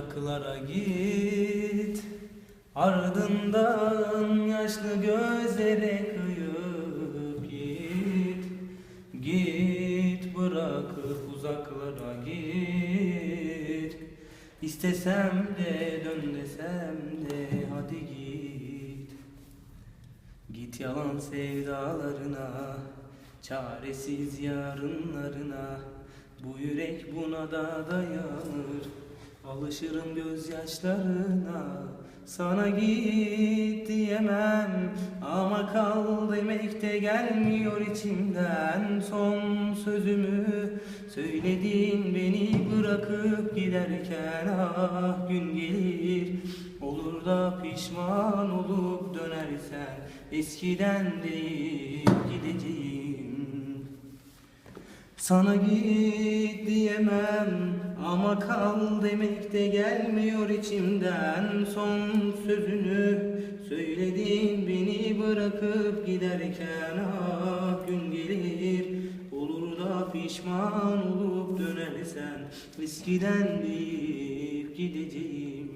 uzaklara git. Ardından yaşlı gözlere kıyıp git. Git bırakıp uzaklara git. İstesem de dön desem de hadi git. Git yalan sevdalarına Çaresiz yarınlarına. Bu yürek buna da dayanır Alışırım gözyaşlarına. Sana git diyemem. Ama kal demek de gelmiyor içimden. Son sözümü Söylediğin beni bırakıp giderken. Ah gün gelir Olur da pişman olup dönersen. Eskiden deyip gideceğim sana git diyemem ama kal demek de gelmiyor içimden. Son sözünü söylediğin beni bırakıp giderken Ah gün gelir. Olur da pişman olup dönersen Eskiden deyip gideceğim